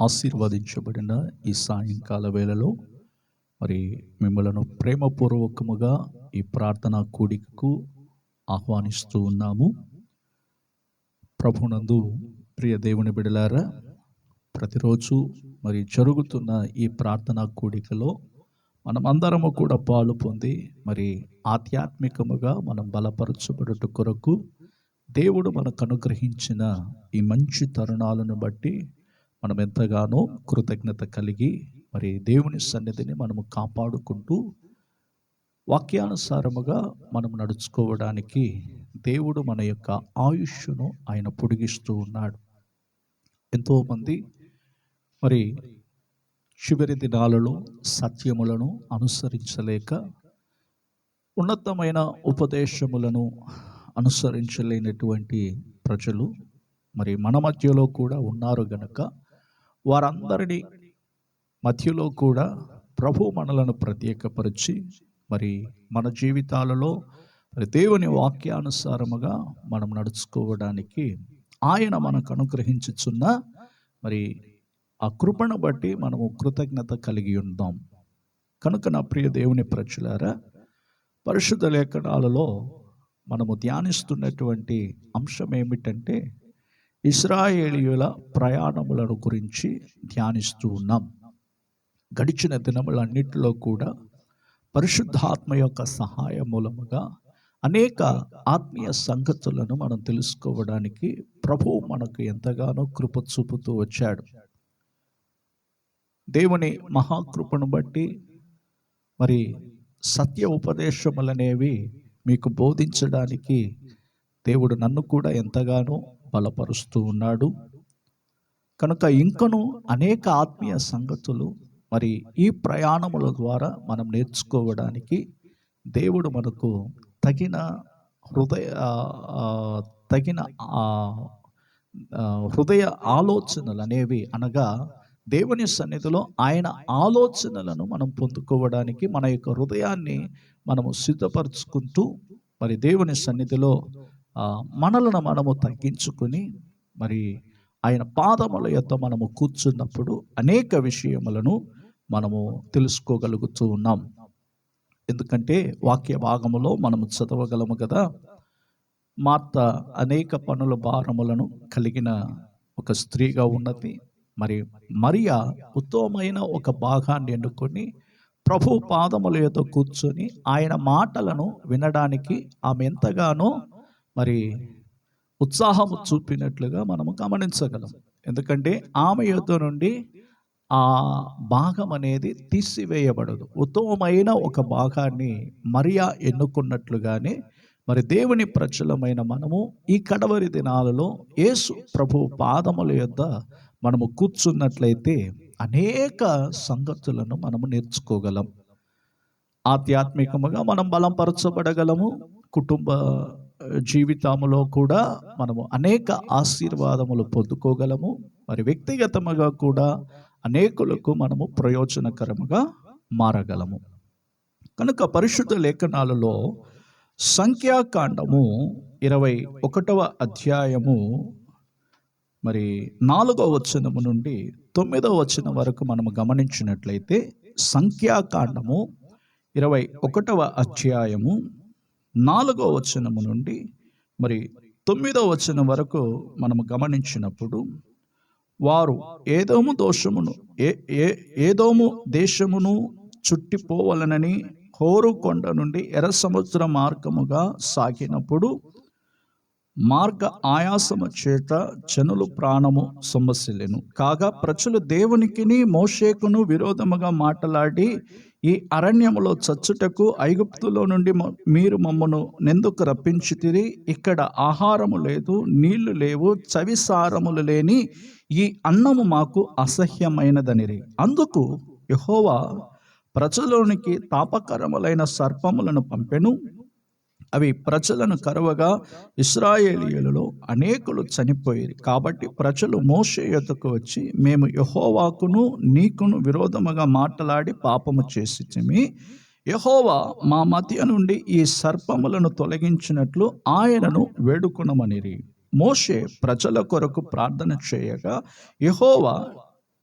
ఆశీర్వదించబడిన ఈ సాయంకాల వేళలో మరి మిమ్మలను ప్రేమపూర్వకముగా ఈ ప్రార్థనా కూడికకు ఆహ్వానిస్తూ ఉన్నాము. ప్రభునందు ప్రియ దేవుని బిడలారా ప్రతిరోజు మరి జరుగుతున్న ఈ ప్రార్థనా కూడికలో మనమందరము కూడా పాలు పొంది మరి ఆధ్యాత్మికముగా మనం బలపరచబడుట కొరకు దేవుడు మనకు అనుగ్రహించిన ఈ మంచి తరుణాలను బట్టి మనం ఎంతగానో కృతజ్ఞత కలిగి మరి దేవుని సన్నిధిని మనము కాపాడుకుంటూ వాక్యానుసారముగా మనం నడుచుకోవడానికి దేవుడు మన యొక్క ఆయుష్ను ఆయన పొడిగిస్తూ ఉన్నాడు. ఎంతోమంది మరి చివరి దినాలలో సత్యములను అనుసరించలేక ఉన్నతమైన ఉపదేశములను అనుసరించలేనటువంటి ప్రజలు మరి మన మధ్యలో కూడా ఉన్నారు గనక వారందరినీ మధ్యలో కూడా ప్రభు మనలను ప్రత్యేకపరిచి మరి మన జీవితాలలో మరి దేవుని వాక్యానుసారముగా మనం నడుచుకోవడానికి ఆయన మనకు అనుగ్రహించుచున్న మరి ఆ కృపను బట్టి మనము కృతజ్ఞత కలిగి ఉందాం. కనుక నా ప్రియ దేవుని ప్రజలారా పరిశుద్ధ లేఖనాలలో మనము ధ్యానిస్తున్నటువంటి అంశం ఏమిటంటే ఇస్రాయేలీయుల ప్రయాణములను గురించి ధ్యానిస్తూ ఉన్నాం. గడిచిన దినములన్నిటిలో కూడా పరిశుద్ధాత్మ యొక్క సహాయ మూలముగా అనేక ఆత్మీయ సంగతులను మనం తెలుసుకోవడానికి ప్రభువు మనకు ఎంతగానో కృప చూపుతూ వచ్చాడు. దేవుని మహాకృపను బట్టి మరి సత్య ఉపదేశములనేవి మీకు బోధించడానికి దేవుడు నన్ను కూడా ఎంతగానో బలపరుస్తూ ఉన్నాడు. కనుక ఇంకను అనేక ఆత్మీయ సంగతులు మరి ఈ ప్రయాణముల ద్వారా మనం నేర్చుకోవడానికి దేవుడు మనకు తగిన హృదయ తగిన హృదయ ఆలోచనలు అనేవి అనగా దేవుని సన్నిధిలో ఆయన ఆలోచనలను మనం పొందుకోవడానికి మన యొక్క హృదయాన్ని మనము సిద్ధపరచుకుంటూ మరి దేవుని సన్నిధిలో మనలను మనము తగ్గించుకొని మరి ఆయన పాదముల యొక్క మనము కూర్చున్నప్పుడు అనేక విషయములను మనము తెలుసుకోగలుగుతూ ఉన్నాం. ఎందుకంటే వాక్య భాగములో మనము చదవగలము కదా. మార్త అనేక పనుల భారములను కలిగిన ఒక స్త్రీగా ఉన్నది. మరి మరియా ఉత్తమమైన ఒక భాగాన్ని ఎన్నుకొని ప్రభు పాదముల యొక్క కూర్చొని ఆయన మాటలను వినడానికి ఆమె ఎంతగానో మరి ఉత్సాహం చూపినట్లుగా మనము గమనించగలం. ఎందుకంటే ఆమె యొక్క నుండి ఆ భాగం అనేది తీసివేయబడదు. ఉత్తమమైన ఒక భాగాన్ని మరియా ఎన్నుకున్నట్లుగానే మరి దేవుని ప్రజలమైన మనము ఈ కడవరి దినాలలో యేసు ప్రభు పాదముల యొద్ద మనము కూర్చున్నట్లయితే అనేక సంగతులను మనము నేర్చుకోగలం. ఆధ్యాత్మికముగా మనం బలంపరచబడగలము. కుటుంబ జీవితములో కూడా మనము అనేక ఆశీర్వాదములు పొందుకోగలము. మరి వ్యక్తిగతముగా కూడా అనేకులకు మనము ప్రయోజనకరముగా మారగలము. కనుక పరిశుద్ధ లేఖనాలలో సంఖ్యాకాండము ఇరవై ఒకటవ అధ్యాయము మరి నాలుగవ వచనము నుండి తొమ్మిదవ వచనం వరకు మనము గమనించినట్లయితే సంఖ్యాకాండము ఇరవై ఒకటవ అధ్యాయము నాలుగో వచనము నుండి మరి తొమ్మిదో వచనం వరకు మనము గమనించినప్పుడు వారు ఏదోము దోషమును ఏ ఏ ఏదోము దేశమును చుట్టిపోవలనని హోరు కొండ నుండి ఎర్ర సముద్ర మార్గముగా సాగినప్పుడు మార్గ ఆయాసము చేత జనులు ప్రాణము సమస్యలేను కాగా ప్రజలు దేవునికిని మోషేకును విరోధముగా మాట్లాడి ఈ అరణ్యములో చచ్చుటకు ఐగుప్తులో నుండి మీరు మమ్మను నెందుకు రప్పించితిరి. ఇక్కడ ఆహారము లేదు నీళ్ళు లేవు చవిసారములు లేని ఈ అన్నము మాకు అసహ్యమైనదనిరి. అందుకు యహోవా ప్రజలోనికి తాపకరములైన సర్పములను పంపెను. అవి ప్రజలను కరువగా ఇస్రాయేలీయులలో అనేకులు చనిపోయేది కాబట్టి ప్రజలు మోసే యొద్దకు వచ్చి మేము యహోవాకును నీకును విరోధముగా మాట్లాడి పాపము చేసి యహోవా మా మధ్య నుండి ఈ సర్పములను తొలగించినట్లు ఆయనను వేడుకునమనిరి. మోషే ప్రజల కొరకు ప్రార్థన చేయగా యహోవా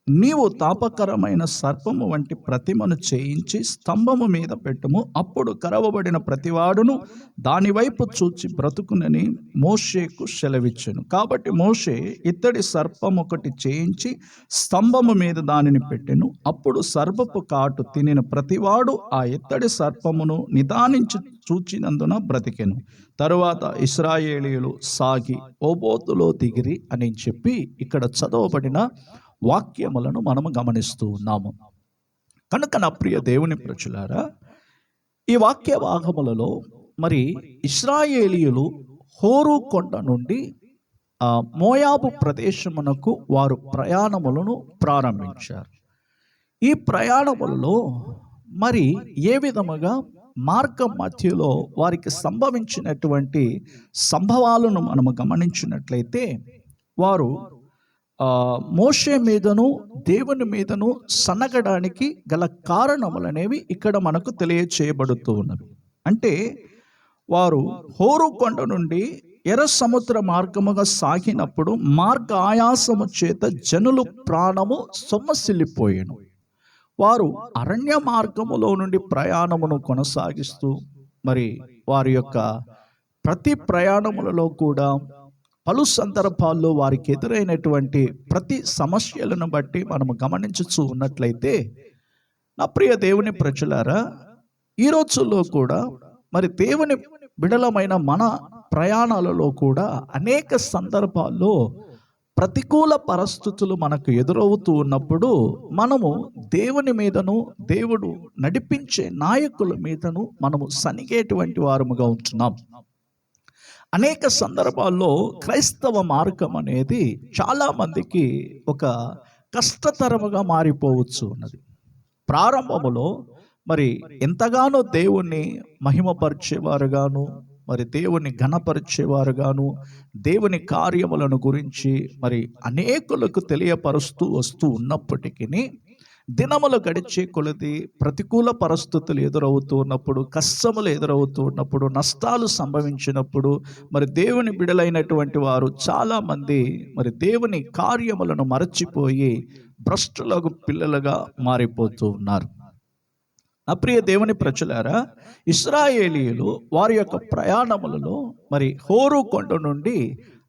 నీవు తాపకరమైన సర్పము వంటి ప్రతిమను చేయించి స్తంభము మీద పెట్టుము. అప్పుడు కరవబడిన ప్రతివాడును దానివైపు చూచి బ్రతుకునని మోషేకు సెలవిచ్చాను. కాబట్టి మోషే ఇత్తడి సర్పం ఒకటి చేయించి స్తంభము మీద దానిని పెట్టెను. అప్పుడు సర్పపు కాటు తినిన ప్రతివాడు ఆ ఇత్తడి సర్పమును నిదానించి చూచినందున బ్రతికెను. తరువాత ఇస్రాయేలీయులు సాగి ఓబోతులో దిగిరి అని చెప్పి ఇక్కడ చదవబడిన వాక్యములను మనము గమనిస్తూ ఉన్నాము. కనుక నా ప్రియ దేవుని ప్రచులారా ఈ వాక్య భాగములలో మరి ఇస్రాయేలీయులు హోరు కొండ నుండి ఆ మోయాబు ప్రదేశమునకు వారు ప్రయాణములను ప్రారంభించారు. ఈ ప్రయాణములలో మరి ఏ విధముగా మార్గం మధ్యలో వారికి సంభవించినటువంటి సంభవాలను మనము గమనించినట్లయితే వారు మోషే మీదను దేవుని మీదను సన్నగడానికి గల కారణములు అనేవి ఇక్కడ మనకు తెలియచేయబడుతూ ఉన్నవి. అంటే వారు హోరు కొండ నుండి ఎర్ర సముద్ర మార్గముగా సాగినప్పుడు మార్గ ఆయాసము చేత జనులు ప్రాణము సొమ్మసిల్లిపోయాను. వారు అరణ్య మార్గములో నుండి ప్రయాణమును కొనసాగిస్తూ మరి వారి యొక్క ప్రతి ప్రయాణములలో కూడా పలు సందర్భాల్లో వారికి ఎదురైనటువంటి ప్రతి సమస్యలను బట్టి మనము గమనించుచూ ఉన్నట్లయితే నా ప్రియ దేవుని ప్రజలారా ఈ రోజుల్లో కూడా మరి దేవుని బిడలమైన మన ప్రయాణాలలో కూడా అనేక సందర్భాల్లో ప్రతికూల పరిస్థితులు మనకు ఎదురవుతూ ఉన్నప్పుడు మనము దేవుని మీదను దేవుడు నడిపించే నాయకుల మీదను మనము సనిగేటువంటి వారముగా ఉంటున్నాం. అనేక సందర్భాల్లో క్రైస్తవ మార్గం అనేది చాలామందికి ఒక కష్టతరముగా మారిపోవచ్చు ఉన్నది ప్రారంభములో మరి ఎంతగానో దేవుణ్ణి మహిమపరిచేవారుగాను మరి దేవుని ఘనపరిచేవారుగాను దేవుని కార్యములను గురించి మరి అనేకులకు తెలియపరుస్తూ వస్తూ ఉన్నప్పటికీ దినములు గడిచే కొలది ప్రతికూల పరిస్థితులు ఎదురవుతూ ఉన్నప్పుడు కష్టములు ఎదురవుతూ ఉన్నప్పుడు నష్టాలు సంభవించినప్పుడు మరి దేవుని బిడలైనటువంటి వారు చాలామంది మరి దేవుని కార్యములను మరచిపోయి భ్రష్టులకు పిల్లలుగా మారిపోతూ ఉన్నారు. నా ప్రియ దేవుని ప్రజలారా ఇస్రాయేలీయులు వారి యొక్క ప్రయాణములలో మరి హోరు కొండ నుండి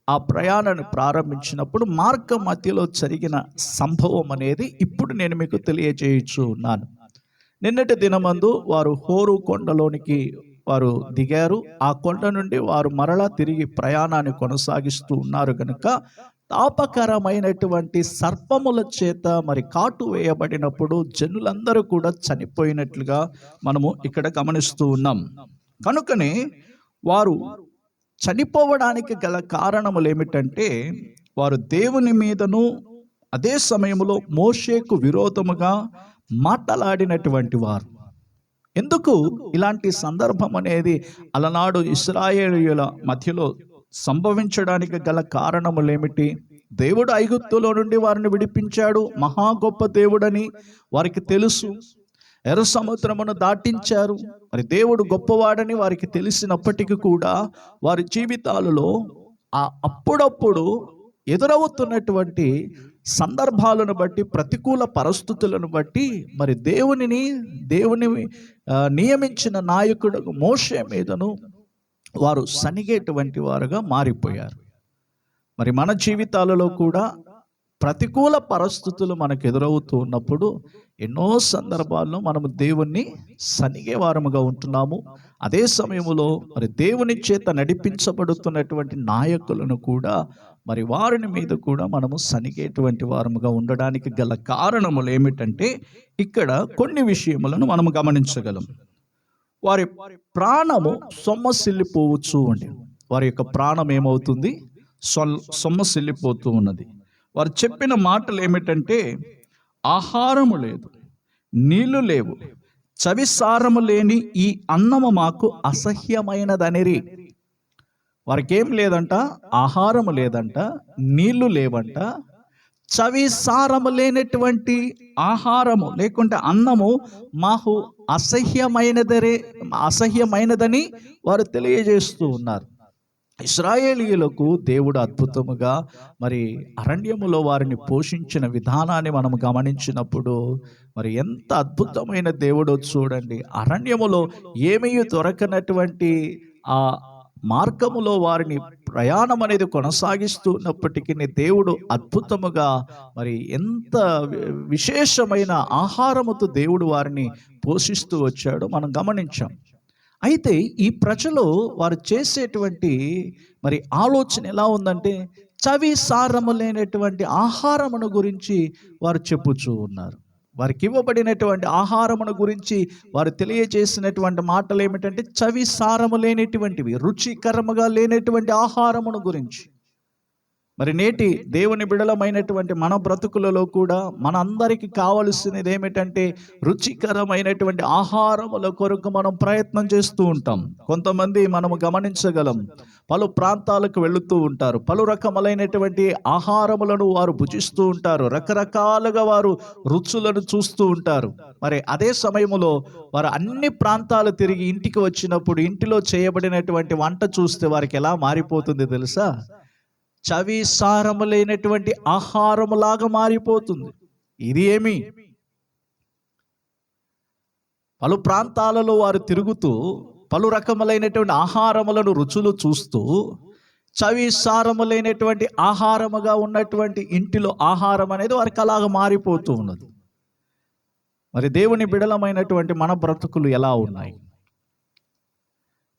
ఆ ప్రయాణాన్ని ప్రారంభించినప్పుడు మార్గ మధ్యలో జరిగిన సంభవం అనేది ఇప్పుడు నేను మీకు తెలియజేయచ్చు ఉన్నాను నిన్నటి దినమందు వారు హోరు కొండలోనికి వారు దిగారు. ఆ కొండ నుండి వారు మరలా తిరిగి ప్రయాణాన్ని కొనసాగిస్తూ ఉన్నారు కనుక తాపకరమైనటువంటి సర్పముల చేత మరి కాటు వేయబడినప్పుడు జనులందరూ కూడా చనిపోయినట్లుగా మనము ఇక్కడ గమనిస్తూ ఉన్నాం. కనుకనే వారు చనిపోవడానికి గల కారణములు ఏమిటంటే వారు దేవుని మీదను అదే సమయంలో మోషేకు విరోధముగా మాట్లాడినటువంటి వారు. ఎందుకు ఇలాంటి సందర్భం అనేది అలనాడు ఇస్రాయేలీయుల మధ్యలో సంభవించడానికి గల కారణములు ఏమిటి దేవుడు ఐగుప్తులో నుండి వారిని విడిపించాడు మహా గొప్ప దేవుడని వారికి తెలుసు. ఎర్ర సముద్రమును దాటించారు. మరి దేవుడు గొప్పవాడని వారికి తెలిసినప్పటికీ కూడా వారి జీవితాలలో ఆ అప్పుడప్పుడు ఎదురవుతున్నటువంటి సందర్భాలను బట్టి ప్రతికూల పరిస్థితులను బట్టి మరి దేవునిని దేవుని నియమించిన నాయకుడు మోషే మీదను వారు సనిగేటువంటి వారుగా మారిపోయారు. మరి మన జీవితాలలో కూడా ప్రతికూల పరిస్థితులు మనకు ఎదురవుతూ ఉన్నప్పుడు ఎన్నో సందర్భాల్లో మనము దేవుణ్ణి సనిగేవారముగా ఉంటున్నాము. అదే సమయంలో మరి దేవుని చేత నడిపించబడుతున్నటువంటి నాయకులను కూడా మరి వారిని మీద కూడా మనము సనిగేటువంటి వారముగా ఉండడానికి గల కారణములు ఏమిటంటే ఇక్కడ కొన్ని విషయములను మనము గమనించగలం. వారి ప్రాణము సొమ్మసిల్లిపోవచ్చు అండి. వారి యొక్క ప్రాణం ఏమవుతుంది? సొల్ సొమ్మసిల్లిపోతూ ఉన్నది. వారు చెప్పిన మాటలు ఏమిటంటే ఆహారము లేదు నీళ్ళు లేవు చవిసారము లేని ఈ అన్నము మాకు అసహ్యమైనదనిరి. వారికేం లేదంట? ఆహారము లేదంట నీళ్ళు లేవంట. చవిసారము లేనటువంటి ఆహారము లేకుంటే అన్నము మాకు అసహ్యమైనదరే అసహ్యమైనదని వారు తెలియజేస్తూ ఉన్నారు. ఇస్రాయేలీలకు దేవుడు అద్భుతముగా మరి అరణ్యములో వారిని పోషించిన విధానాన్ని మనం గమనించినప్పుడు మరి ఎంత అద్భుతమైన దేవుడో చూడండి. అరణ్యములో ఏమీ దొరకనటువంటి ఆ మార్గములో వారిని ప్రయాణం అనేది కొనసాగిస్తున్నప్పటికీ దేవుడు అద్భుతముగా మరి ఎంత విశేషమైన ఆహారముతో దేవుడు వారిని పోషిస్తూ వచ్చాడో మనం గమనించాం. అయితే ఈ ప్రజలు వారు చేసేటువంటి మరి ఆలోచన ఎలా ఉందంటే చవి సారము లేనటువంటి ఆహారమును గురించి వారు చెప్పుచూ ఉన్నారు. వారికి ఇవ్వబడినటువంటి ఆహారమును గురించి వారు తెలియజేసినటువంటి మాటలు ఏమిటంటే చవి సారము లేనటువంటివి రుచికరముగా లేనటువంటి ఆహారమును గురించి. మరి నేటి దేవుని బిడలమైనటువంటి మన బ్రతుకులలో కూడా మన అందరికీ కావలసినది ఏమిటంటే రుచికరమైనటువంటి ఆహారముల కొరకు మనం ప్రయత్నం చేస్తూ ఉంటాం. కొంతమంది మనము గమనించగలం. పలు ప్రాంతాలకు వెళుతూ ఉంటారు. పలు రకములైనటువంటి ఆహారములను వారు భుజిస్తూ ఉంటారు. రకరకాలుగా వారు రుచులను చూస్తూ ఉంటారు. మరి అదే సమయంలో వారు అన్ని ప్రాంతాలు తిరిగి ఇంటికి వచ్చినప్పుడు ఇంటిలో చేయబడినటువంటి వంట చూస్తే వారికి ఎలా మారిపోతుంది తెలుసా? చవి సారము లేనటువంటి ఆహారములాగా మారిపోతుంది. ఇది ఏమి? పలు ప్రాంతాలలో వారు తిరుగుతూ పలు రకములైనటువంటి ఆహారములను రుచులు చూస్తూ చవి సారము లేనటువంటి ఆహారముగా ఉన్నటువంటి ఇంటిలో ఆహారం అనేది వారికి అలాగ మారిపోతూ ఉన్నది. మరి దేవుని బిడలమైనటువంటి మన బ్రతుకులు ఎలా ఉన్నాయి?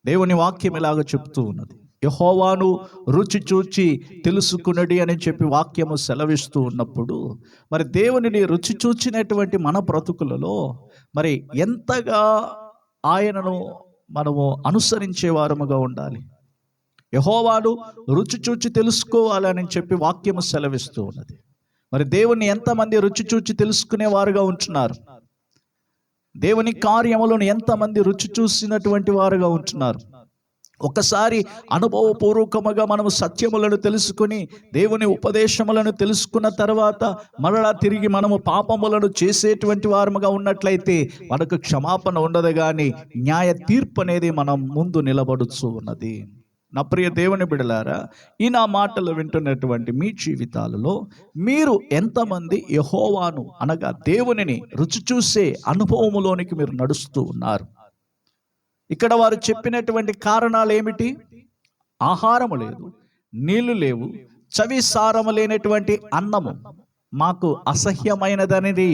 దేవుని వాక్యం ఇలాగ చెప్తూ ఉన్నది. యహోవాను రుచి చూచి తెలుసుకున్నది అని చెప్పి వాక్యము సెలవిస్తూ ఉన్నప్పుడు మరి దేవునిని రుచి చూచినటువంటి మన బ్రతుకులలో మరి ఎంతగా ఆయనను మనము అనుసరించే వారముగా ఉండాలి? యహోవాను రుచి చూచి తెలుసుకోవాలని చెప్పి వాక్యము సెలవిస్తూ ఉన్నది. మరి దేవుని ఎంతమంది రుచి చూచి తెలుసుకునే వారుగా ఉంటున్నారు? దేవుని కార్యములను ఎంతమంది రుచి చూసినటువంటి వారుగా ఉంటున్నారు? ఒకసారి అనుభవపూర్వకముగా మనము సత్యములను తెలుసుకుని దేవుని ఉపదేశములను తెలుసుకున్న తర్వాత మరలా తిరిగి మనము పాపములను చేసేటువంటి వారముగా ఉన్నట్లయితే మనకు క్షమాపణ ఉండదు కానీ న్యాయ తీర్పు అనేది మనం ముందు నిలబడుచు ఉన్నది. నా ప్రియ దేవుని బిడలారా ఈ నా మాటలు వింటున్నటువంటి మీ జీవితాలలో మీరు ఎంతమంది యహోవాను అనగా దేవునిని రుచి చూసే అనుభవములోనికి మీరు నడుస్తూ ఉన్నారు? ఇక్కడ వారు చెప్పినటువంటి కారణాలు ఏమిటి ఆహారము లేదు నీళ్ళు లేవు చవి సారము లేనటువంటి అన్నము మాకు అసహ్యమైనదనేది.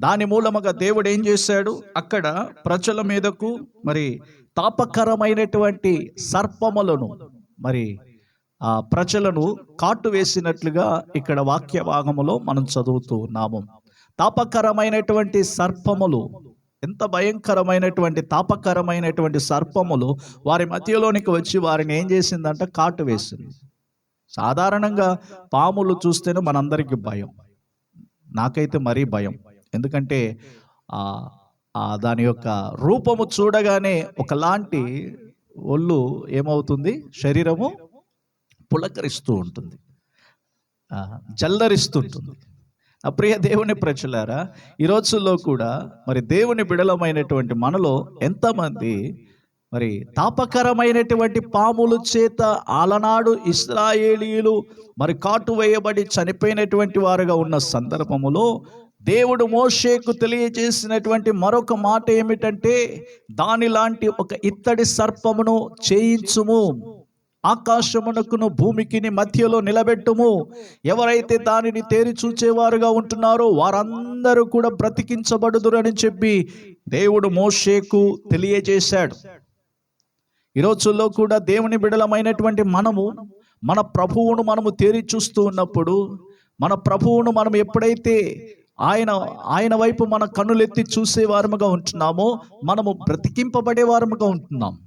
దాని మూలముగా దేవుడు ఏం చేశాడు? అక్కడ ప్రజల మీదకు మరి తాపకరమైనటువంటి సర్పములను మరి ఆ ప్రజలను కాటు వేసినట్లుగా ఇక్కడ వాక్య భాగములో మనం చదువుతూ ఉన్నాము. తాపకరమైనటువంటి సర్పములు ఎంత భయంకరమైనటువంటి తాపకరమైనటువంటి సర్పములు వారి మధ్యలోనికి వచ్చి వారిని ఏం చేసిందంట? కాటు వేసింది. సాధారణంగా పాములు చూస్తేనే మనందరికీ భయం. నాకైతే మరీ భయం. ఎందుకంటే దాని యొక్క రూపము చూడగానే ఒకలాంటి ఒళ్ళు ఏమవుతుంది? శరీరము పులకరిస్తూ ఉంటుంది. జల్లరిస్తుంటుంది ఆ ప్రియ దేవుని ప్రజలారా ఈ రోజుల్లో కూడా మరి దేవుని బిడలమైనటువంటి మనలో ఎంతమంది మరి తాపకరమైనటువంటి పాముల చేత ఆలనాడు ఇస్రాయేలీలు మరి కాటు వేయబడి చనిపోయినటువంటి వారుగా ఉన్న సందర్భములో దేవుడు మోషేకు తెలియజేసినటువంటి మరొక మాట ఏమిటంటే దానిలాంటి ఒక ఇత్తడి సర్పమును చేయించుము. ఆకాశమునకును భూమికిని మధ్యలో నిలబెట్టుము. ఎవరైతే దానిని తేరి చూచేవారుగా ఉంటున్నారో వారందరూ కూడా బ్రతికించబడుదురని చెప్పి దేవుడు మోషేకు తెలియజేశాడు. ఈ రోజుల్లో కూడా దేవుని బిడలమైనటువంటి మనము మన ప్రభువును మనము తేరి చూస్తూ ఉన్నప్పుడు మన ప్రభువును మనం ఎప్పుడైతే ఆయన ఆయన వైపు మన కన్నులెత్తి చూసే వారముగా ఉంటున్నామో మనము బ్రతికింపబడే వారముగా ఉంటున్నాం.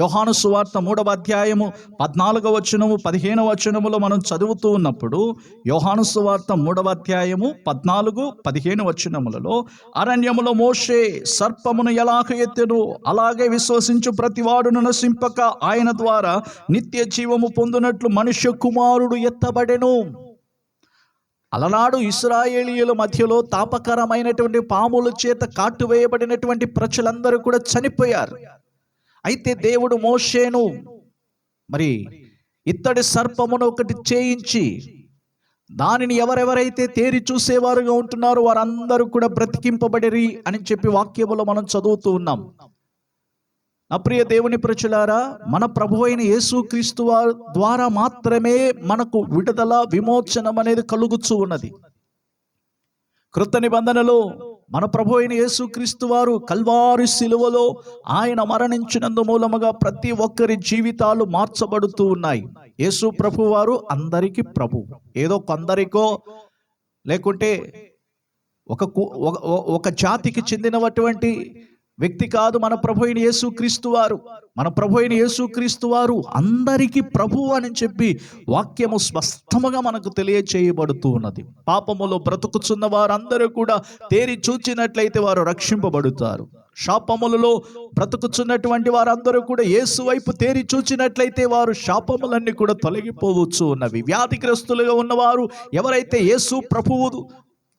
యోహాను సువార్త మూడవ అధ్యాయము పద్నాలుగవ వచనము పదిహేనవ వచనములో మనం చదువుతూ ఉన్నప్పుడు యోహాను సువార్త మూడవ అధ్యాయము పద్నాలుగు పదిహేను వచనములలో అరణ్యములో మోషే సర్పమును ఎలాగ ఎత్తెను? అలాగే విశ్వసించు ప్రతివాడును నశింపక ఆయన ద్వారా నిత్య జీవము పొందినట్లు మనుష్య కుమారుడు ఎత్తబడెను. అలనాడు ఇస్రాయేలీయుల మధ్యలో తాపకరమైనటువంటి పాముల చేత కాటు వేయబడినటువంటి ప్రజలందరూ కూడా చనిపోయారు. అయితే దేవుడు మోషేను మరి ఇత్తడి సర్పమును ఒకటి చేయించి దానిని ఎవరెవరైతే తేరి చూసేవారుగా ఉంటున్నారో వారందరూ కూడా బ్రతికింపబడిరి అని చెప్పి వాక్యములో మనం చదువుతూ ఉన్నాం. నా ప్రియ దేవుని ప్రచులారా మన ప్రభు అయిన యేసుక్రీస్తు ద్వారా మాత్రమే మనకు విడుదల విమోచనం అనేది కలుగుచూ ఉన్నది. కృత నిబంధనలో మన ప్రభు అయిన యేసుక్రీస్తు వారు కల్వారి శిలువలో ఆయన మరణించినందు మూలముగా ప్రతి ఒక్కరి జీవితాలు మార్చబడుతూ ఉన్నాయి. యేసు ప్రభు వారు అందరికీ ప్రభు. ఏదో కొందరికో లేకుంటే ఒక కు- ఒక- ఒక జాతికి చెందినటువంటి వ్యక్తి కాదు మన ప్రభు అయిన యేసుక్రీస్తు వారు. మన ప్రభు అయిన యేసుక్రీస్తు వారు అందరికీ ప్రభు అని చెప్పి వాక్యము స్పష్టముగా మనకు తెలియచేయబడుతూ ఉన్నది. పాపములో బ్రతుకుచున్న వారందరూ కూడా తేరి చూచినట్లయితే వారు రక్షింపబడుతారు. శాపములలో బ్రతుకుచున్నటువంటి వారందరూ కూడా యేసు వైపు తేరి చూచినట్లయితే వారు శాపములన్నీ కూడా తొలగిపోవచ్చు ఉన్నవి. వ్యాధిగ్రస్తులుగా ఉన్నవారు ఎవరైతే యేసు ప్రభువు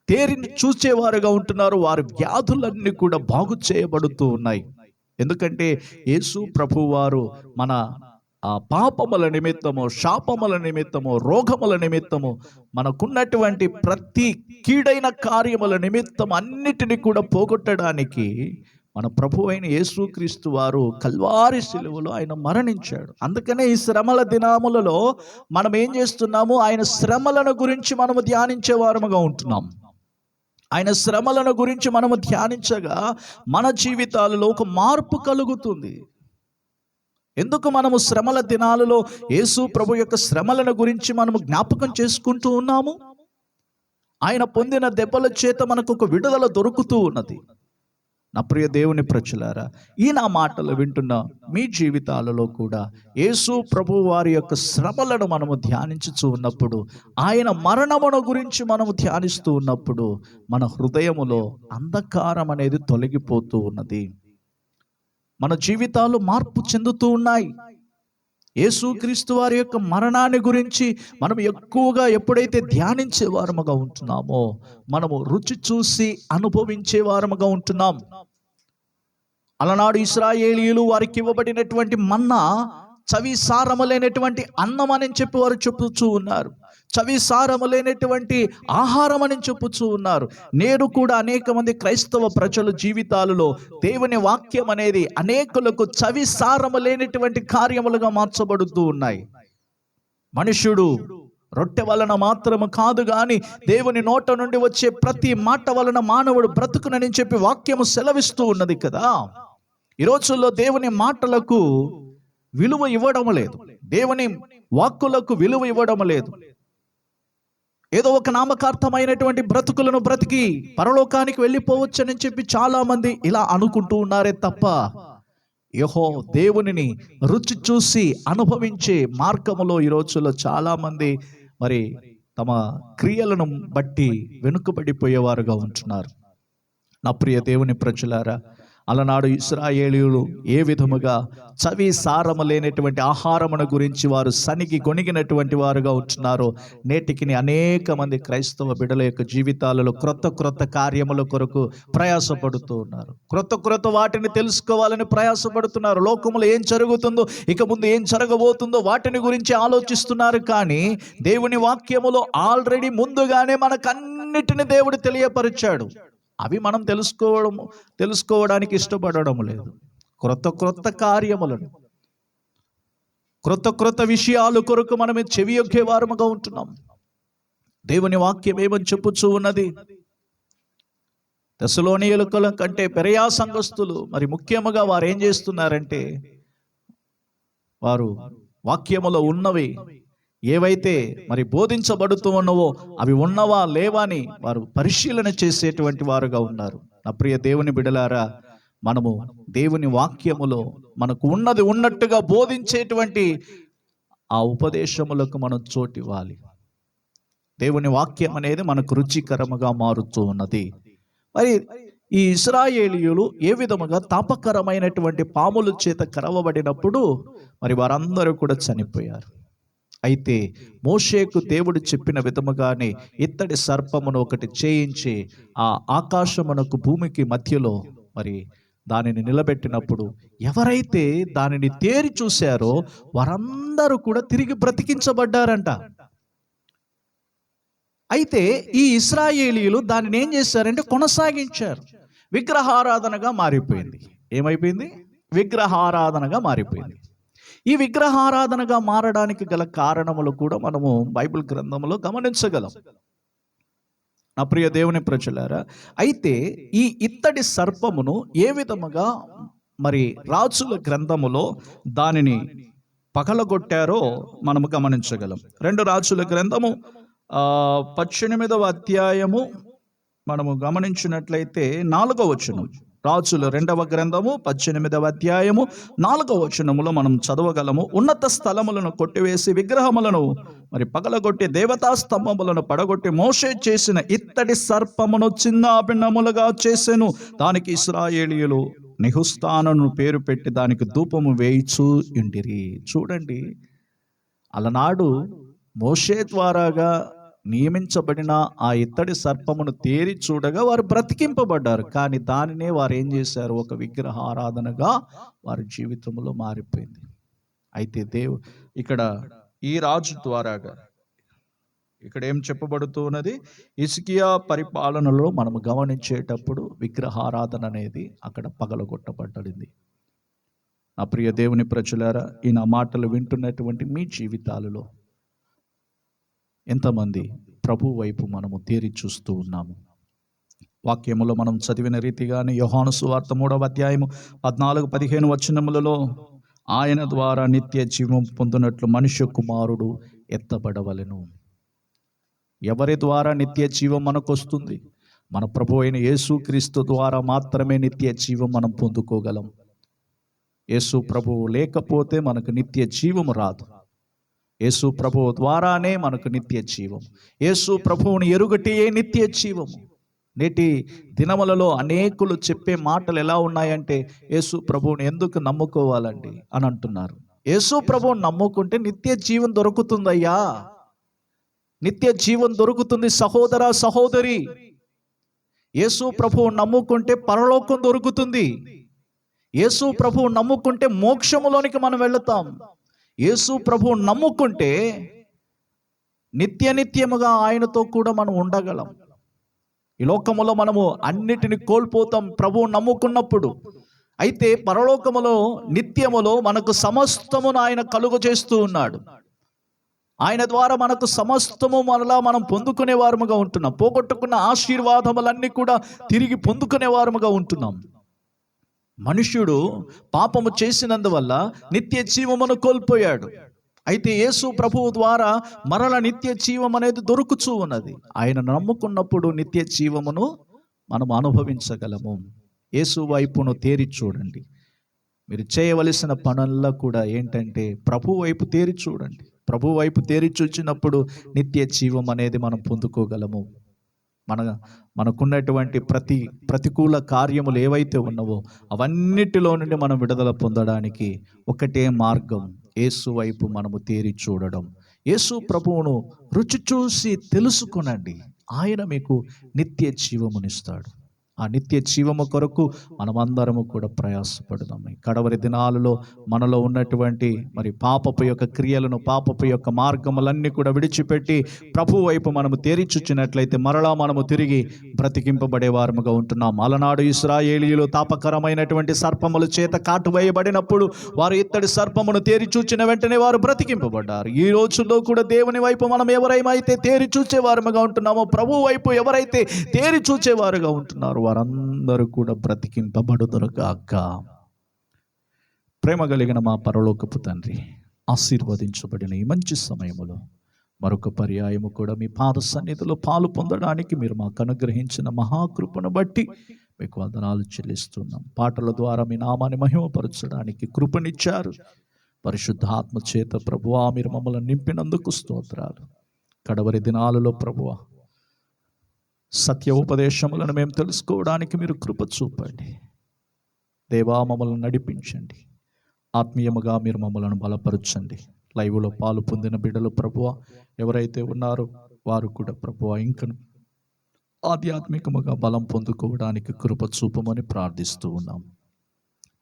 తేరిని చూచేవారుగా ఉంటున్నారు. వారి వ్యాధులన్నీ కూడా బాగు చేయబడుతూ ఉన్నాయి. ఎందుకంటే యేసు ప్రభువారు మన ఆ పాపముల నిమిత్తము శాపముల నిమిత్తము రోగముల నిమిత్తము మనకున్నటువంటి ప్రతి కీడైన కార్యముల నిమిత్తం అన్నిటిని కూడా పోగొట్టడానికి మన ప్రభు అయిన యేసుక్రీస్తు వారు కల్వారి శిలువలో ఆయన మరణించాడు. అందుకనే ఈ శ్రమల దినాములలో మనం ఏం చేస్తున్నాము? ఆయన శ్రమలను గురించి మనము ధ్యానించే వారముగా ఉంటున్నాం. ఆయన శ్రమలను గురించి మనము ధ్యానించగా మన జీవితాలలో ఒక మార్పు కలుగుతుంది. ఎందుకు మనము శ్రమల దినాలలో యేసు ప్రభు యొక్క శ్రమలను గురించి మనము జ్ఞాపకం చేసుకుంటూ ఉన్నాము? ఆయన పొందిన దెబ్బల చేత మనకు ఒక విడుదల దొరుకుతూ ఉన్నది. నా ప్రియ దేవుని ప్రచులారా ఈ నా మాటలు వింటున్న మీ జీవితాలలో కూడా యేసు ప్రభు వారి యొక్క శ్రమలను మనము ధ్యానించుచు ఉన్నప్పుడు ఆయన మరణమును గురించి మనము ధ్యానిస్తూ ఉన్నప్పుడు మన హృదయములో అంధకారం అనేది తొలగిపోతూ ఉన్నది. మన జీవితాలు మార్పు చెందుతూ ఉన్నాయి. యేసుక్రీస్తు వారి యొక్క మరణాన్ని గురించి మనం ఎక్కువగా ఎప్పుడైతే ధ్యానించే వారముగా ఉంటున్నామో మనము రుచి చూసి అనుభవించే వారముగా ఉంటున్నాం. అలనాడు ఇస్రాయేలీలు వారికి ఇవ్వబడినటువంటి మన్నా చవి సారములైనటువంటి అన్నం అని చెప్పి వారు చెప్పుచూ ఉన్నారు. చవి సారములైనటువంటి ఆహారం అని చెప్పుచూ ఉన్నారు. నేడు కూడా అనేక మంది క్రైస్తవ ప్రజల జీవితాలలో దేవుని వాక్యం అనేది అనేకులకు చవి సారము లేనటువంటి కార్యములుగా మార్చబడుతూ ఉన్నాయి. మనుష్యుడు రొట్టె వలన మాత్రము కాదు కానీ దేవుని నోట నుండి వచ్చే ప్రతి మాట వలన మానవుడు బ్రతుకునని చెప్పి వాక్యము సెలవిస్తూ ఉన్నది కదా. ఈ రోజుల్లో దేవుని మాటలకు విలువ ఇవ్వడం లేదు. దేవుని వాక్కులకు విలువ ఇవ్వడం లేదు. ఏదో ఒక నామకార్థమైనటువంటి బ్రతుకులను బ్రతికి పరలోకానికి వెళ్ళిపోవచ్చని చెప్పి చాలా మంది ఇలా అనుకుంటూ ఉన్నారే తప్ప యహో దేవునిని రుచి చూసి అనుభవించే మార్గములో ఈ రోజుల్లో చాలా మంది మరి తమ క్రియలను బట్టి వెనుకబడిపోయేవారుగా ఉంటున్నారు. నా ప్రియ దేవుని ప్రజలారా అలనాడు ఇస్రాయేలీయులు ఏ విధముగా చవి సారము లేనటువంటి ఆహారమును గురించి వారు సనికి కొనిగినటువంటి వారుగా ఉంటున్నారో నేటికి అనేక మంది క్రైస్తవ బిడల యొక్క జీవితాలలో క్రొత్త క్రొత్త కార్యముల కొరకు ప్రయాసపడుతూ ఉన్నారు. క్రొత్త క్రొత్త వాటిని తెలుసుకోవాలని ప్రయాసపడుతున్నారు. లోకములో ఏం జరుగుతుందో ఇక ముందు ఏం జరగబోతుందో వాటిని గురించి ఆలోచిస్తున్నారు కానీ దేవుని వాక్యములో ఆల్రెడీ ముందుగానే మనకన్నిటిని దేవుడు తెలియపరిచాడు. అవి మనం తెలుసుకోవడం తెలుసుకోవడానికి ఇష్టపడడం లేదు. క్రొత్త క్రొత్త కార్యములను క్రొత్త క్రొత్త విషయాలు కొరకు మనమే చెవి యొక్కే వారముగా ఉంటున్నాం. దేవుని వాక్యం ఏమని చెప్పుచూ ఉన్నది? దశలోనియుల కంటే పెరయా సంఘస్థులు మరి ముఖ్యముగా వారు ఏం చేస్తున్నారంటే వారు వాక్యములో ఉన్నవి ఏవైతే మరి బోధించబడుతూ ఉన్నవో అవి ఉన్నవా లేవా అని వారు పరిశీలన చేసేటువంటి వారుగా ఉన్నారు. నా ప్రియ దేవుని బిడలారా మనము దేవుని వాక్యములో మనకు ఉన్నది ఉన్నట్టుగా బోధించేటువంటి ఆ ఉపదేశములకు మనం చోటివ్వాలి. దేవుని వాక్యం అనేది మనకు రుచికరముగా మారుతూ ఉన్నది. మరి ఈ ఇస్రాయేలీయులు ఏ విధముగా తాపకరమైనటువంటి పాముల చేత కరవబడినప్పుడు మరి వారందరూ కూడా చనిపోయారు. అయితే మోషేకు దేవుడు చెప్పిన విధముగానే ఇత్తడి సర్పమును ఒకటి చేయించి ఆ ఆకాశమునకు భూమికి మధ్యలో మరి దానిని నిలబెట్టినప్పుడు ఎవరైతే దానిని తేరి చూశారో వారందరూ కూడా తిరిగి బ్రతికించబడ్డారంట. అయితే ఈ ఇస్రాయేలీలు దానిని ఏం చేశారంటే కొనసాగించారు. విగ్రహారాధనగా మారిపోయింది. ఏమైపోయింది? విగ్రహారాధనగా మారిపోయింది. ఈ విగ్రహారాధనగా మారడానికి గల కారణములు కూడా మనము బైబిల్ గ్రంథంలో గమనించగలం. నా ప్రియ దేవుని ప్రజలారా అయితే ఈ ఇత్తడి సర్పమును ఏ విధముగా మరి రాజుల గ్రంథములో దానిని పగలగొట్టారో మనము గమనించగలం. రెండు రాజుల గ్రంథము పద్దెనిమిదవ అధ్యాయము మనము గమనించినట్లయితే నాలుగవ వచనం. రాజుల రెండవ గ్రంథము పద్దెనిమిదవ అధ్యాయము నాలుగవ వచనములో మనం చదవగలము. ఉన్నత స్థలములను కొట్టివేసి విగ్రహములను మరి పగలగొట్టి దేవతా స్తంభములను పడగొట్టి మోషే చేసిన ఇత్తడి సర్పమును చిన్నాభిన్నములుగా చేసెను. దానికి ఇస్రాయేలీయులు నిహుస్థానను పేరు పెట్టి దానికి ధూపము వేయిచు ఇంటిరి. చూడండి అలనాడు మోషే ద్వారాగా నియమించబడిన ఆ ఇత్తడి సర్పమును తేరి చూడగా వారు బ్రతికింపబడ్డారు. కానీ దానినే వారు ఏం చేశారు? ఒక విగ్రహ ఆరాధనగా వారి జీవితంలో మారిపోయింది. అయితే దేవు ఇక్కడ ఈ రాజు ద్వారాగా ఇక్కడ ఏం చెప్పబడుతూ ఉన్నది? ఇస్కియా పరిపాలనలో మనం గమనించేటప్పుడు విగ్రహారాధన అనేది అక్కడ పగలగొట్టబడింది. నా ప్రియ దేవుని ప్రజలారా ఈ నా మాటలు వింటున్నటువంటి మీ జీవితాలలో ఎంతమంది ప్రభు వైపు మనము తేరి చూస్తూ ఉన్నాము? వాక్యములో మనం చదివిన రీతిగానే యోహాను సువార్త మూడవ అధ్యాయము పద్నాలుగు పదిహేను వచనములలో ఆయన ద్వారా నిత్య జీవం పొందినట్లు మనుష్య కుమారుడు ఎత్తబడవలను. ఎవరి ద్వారా నిత్య జీవం మనకు వస్తుంది మన ప్రభు అయిన యేసుక్రీస్తు ద్వారా మాత్రమే నిత్య జీవం మనం పొందుకోగలం. యేసు ప్రభువు లేకపోతే మనకు నిత్య జీవము రాదు. యేసు ప్రభువు ద్వారానే మనకు నిత్య జీవం యేసు ప్రభువుని ఎరుగటియే నిత్య జీవము. నేటి దినములలో అనేకులు చెప్పే మాటలు ఎలా ఉన్నాయంటే యేసు ప్రభువుని ఎందుకు నమ్ముకోవాలండి అని అంటున్నారు. యేసు ప్రభువుని నమ్ముకుంటే నిత్య జీవం దొరుకుతుందయ్యా. నిత్య జీవం దొరుకుతుంది సహోదర సహోదరి. యేసు ప్రభువు నమ్ముకుంటే పరలోకం దొరుకుతుంది. యేసు ప్రభువు నమ్ముకుంటే మోక్షములోనికి మనం వెళుతాం. యేసు ప్రభువు నమ్ముకుంటే నిత్య నిత్యముగా ఆయనతో కూడా మనం ఉండగలం. ఈ లోకములో మనము అన్నిటిని కోల్పోతాం ప్రభువు నమ్ముకున్నప్పుడు. అయితే పరలోకములో నిత్యములో మనకు సమస్తమును ఆయన కలుగు చేస్తూ ఉన్నాడు. ఆయన ద్వారా మనకు సమస్తము మనలా మనం పొందుకునే వారముగా ఉంటున్నాం. పోగొట్టుకున్న ఆశీర్వాదములన్నీ కూడా తిరిగి పొందుకునే వారముగా ఉంటున్నాం. మనుష్యుడు పాపము చేసినందువల్ల నిత్య జీవమును కోల్పోయాడు. అయితే యేసు ప్రభువు ద్వారా మరల నిత్య జీవం అనేది దొరుకుచూ ఉన్నది. ఆయన నమ్ముకున్నప్పుడు నిత్య జీవమును మనం అనుభవించగలము. యేసు వైపును తేరి చూడండి. మీరు చేయవలసిన పనుల్లో కూడా ఏంటంటే ప్రభు వైపు తేరి చూడండి. ప్రభు వైపు తేరి చూచినప్పుడు నిత్య జీవం అనేది మనం పొందుకోగలము. మన మనకున్నటువంటి ప్రతి ప్రతికూల కార్యములు ఏవైతే ఉన్నవో అవన్నిటిలో నుండి మనం విడుదల పొందడానికి ఒకటే మార్గం యేసు వైపు మనము తేరి చూడడం. యేసు ప్రభువును రుచి చూసి తెలుసుకునండి. ఆయన మీకు నిత్య జీవమునిస్తాడు. ఆ నిత్య జీవము కొరకు మనమందరము కూడా ప్రయాసపడదాం. కడవరి దినాలలో మనలో ఉన్నటువంటి మరి పాపపు యొక్క క్రియలను పాపపు యొక్క మార్గములన్నీ కూడా విడిచిపెట్టి ప్రభు వైపు మనము తేరిచుచ్చినట్లయితే మరలా మనము తిరిగి బ్రతికింపబడే వారముగా ఉంటున్నాం. అలనాడు ఇస్రాయేలీలు తాపకరమైనటువంటి సర్పముల చేత కాటు వేయబడినప్పుడు వారు ఇత్తడి సర్పమును తేరి చూచిన వెంటనే వారు బ్రతికింపబడ్డారు. ఈ రోజుల్లో కూడా దేవుని వైపు మనం ఎవరైతే తేరి చూచేవారుగా ఉంటున్నామో ప్రభు వైపు ఎవరైతే తేరి చూచేవారుగా ఉంటున్నారో వారందరూ కూడా బ్రతికింపబడుదురుగాక ప్రేమ కలిగిన మా పరలోకపు తండ్రి ఆశీర్వదించబడిన ఈ మంచి సమయములో మరొక పర్యాయము కూడా మీ పాద సన్నిధిలో పాలు పొందడానికి మీరు మాకు అనుగ్రహించిన మహాకృపను బట్టి మీకు వందనాలు చెల్లిస్తున్నాం. పాటల ద్వారా మీ నామాన్ని మహిమపరచడానికి కృపనిచ్చారు. పరిశుద్ధాత్మ చేత ప్రభువా మీరు మమ్మల్ని నింపినందుకు స్తోత్రాలు. కడవరి దినాలలో ప్రభువా సత్య ఉపదేశములను మేము తెలుసుకోవడానికి మీరు కృప చూపండి. దేవా మమ్మల్ని నడిపించండి. ఆత్మీయముగా మీరు మమ్మల్ని బలపరచండి. లైవ్లో పాలు పొందిన బిడ్డలు ప్రభువ ఎవరైతే ఉన్నారో వారు కూడా ప్రభువ ఇంకను ఆధ్యాత్మికముగా బలం పొందుకోవడానికి కృప చూపమని ప్రార్థిస్తూ ఉన్నాం.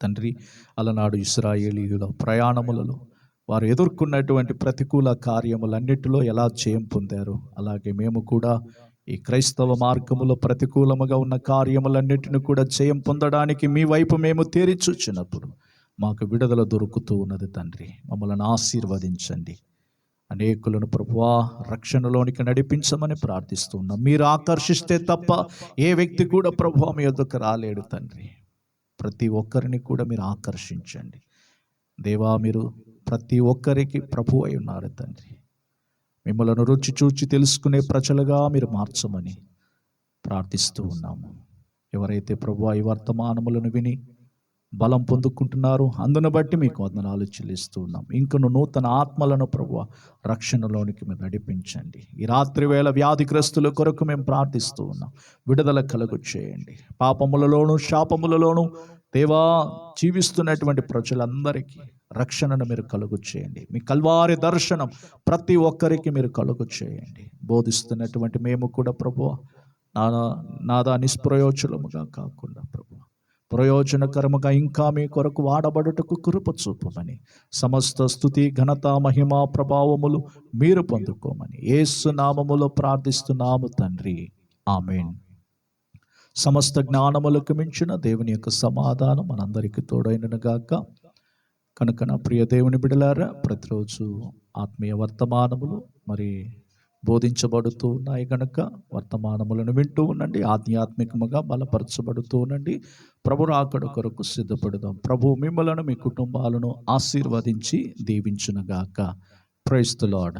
తండ్రి అలనాడు ఇస్రాయేలీయుల ప్రయాణములలో వారు ఎదుర్కొన్నటువంటి ప్రతికూల కార్యములన్నిటిలో ఎలా జయం పొందారు అలాగే మేము కూడా ఈ క్రైస్తవ మార్గములో ప్రతికూలముగా ఉన్న కార్యములన్నిటిని కూడా జయం పొందడానికి మీ వైపు మేము తేరిచూచినప్పుడు మాకు విడుదల దొరుకుతూ ఉన్నది తండ్రి. మమ్మల్ని ఆశీర్వదించండి. అనేకులను ప్రభువా రక్షణలోనికి నడిపించమని ప్రార్థిస్తున్నాం మీరు ఆకర్షిస్తే తప్ప ఏ వ్యక్తి కూడా ప్రభు మీ యొద్దకు రాలేడు తండ్రి. ప్రతి ఒక్కరిని కూడా మీరు ఆకర్షించండి. దేవా మీరు ప్రతి ఒక్కరికి ప్రభు అయి ఉన్నారు తండ్రి. మిమ్మల్ని రుచి చూచి తెలుసుకునే ప్రజలుగా మీరు మార్చమని ప్రార్థిస్తూ ఉన్నాము. ఎవరైతే ప్రభు ఈ వర్తమానములను విని బలం పొందుకుంటున్నారో అందును బట్టి మీకు వందనాలు చెల్లిస్తూ ఉన్నాం. ఇంకను నూతన ఆత్మలను ప్రభు రక్షణలోనికి మీరు నడిపించండి. ఈ రాత్రి వేళ వ్యాధిగ్రస్తుల కొరకు మేము ప్రార్థిస్తూ ఉన్నాం. విడుదల కలుగు చేయండి. పాపములలోను శాపములలోను దేవా జీవిస్తున్నటువంటి ప్రజలందరికీ రక్షణను మీరు కలుగు చేయండి. మీ కల్వారి దర్శనం ప్రతి ఒక్కరికి మీరు కలుగు చేయండి. బోధిస్తున్నటువంటి మేము కూడా ప్రభు నాదా నాదా నిష్ప్రయోజనముగా కాకుండా ప్రభు ప్రయోజనకరముగా ఇంకా మీ కొరకు వాడబడుటకు కృప చూపమని సమస్త స్థుతి ఘనత మహిమ ప్రభావములు మీరు పొందుకోమని ఏసు నామములో ప్రార్థిస్తున్నాము తండ్రి. ఆమెన్. సమస్త జ్ఞానములకు మించిన దేవుని యొక్క సమాధానం మనందరికీ తోడైనగాక కనుక నా ప్రియ దేవుని బిడలారా ప్రతిరోజు ఆత్మీయ వర్తమానములు మరి బోధించబడుతూ ఉన్నాయి కనుక వర్తమానములను వింటూ ఉండండి ఆధ్యాత్మికముగా బలపరచబడుతూ ఉండండి. ప్రభు రాకడ కొరకు సిద్ధపడదాం. ప్రభు మిమ్మలను మీ కుటుంబాలను ఆశీర్వదించి దీవించునుగాక. ప్రైస్తులాడ్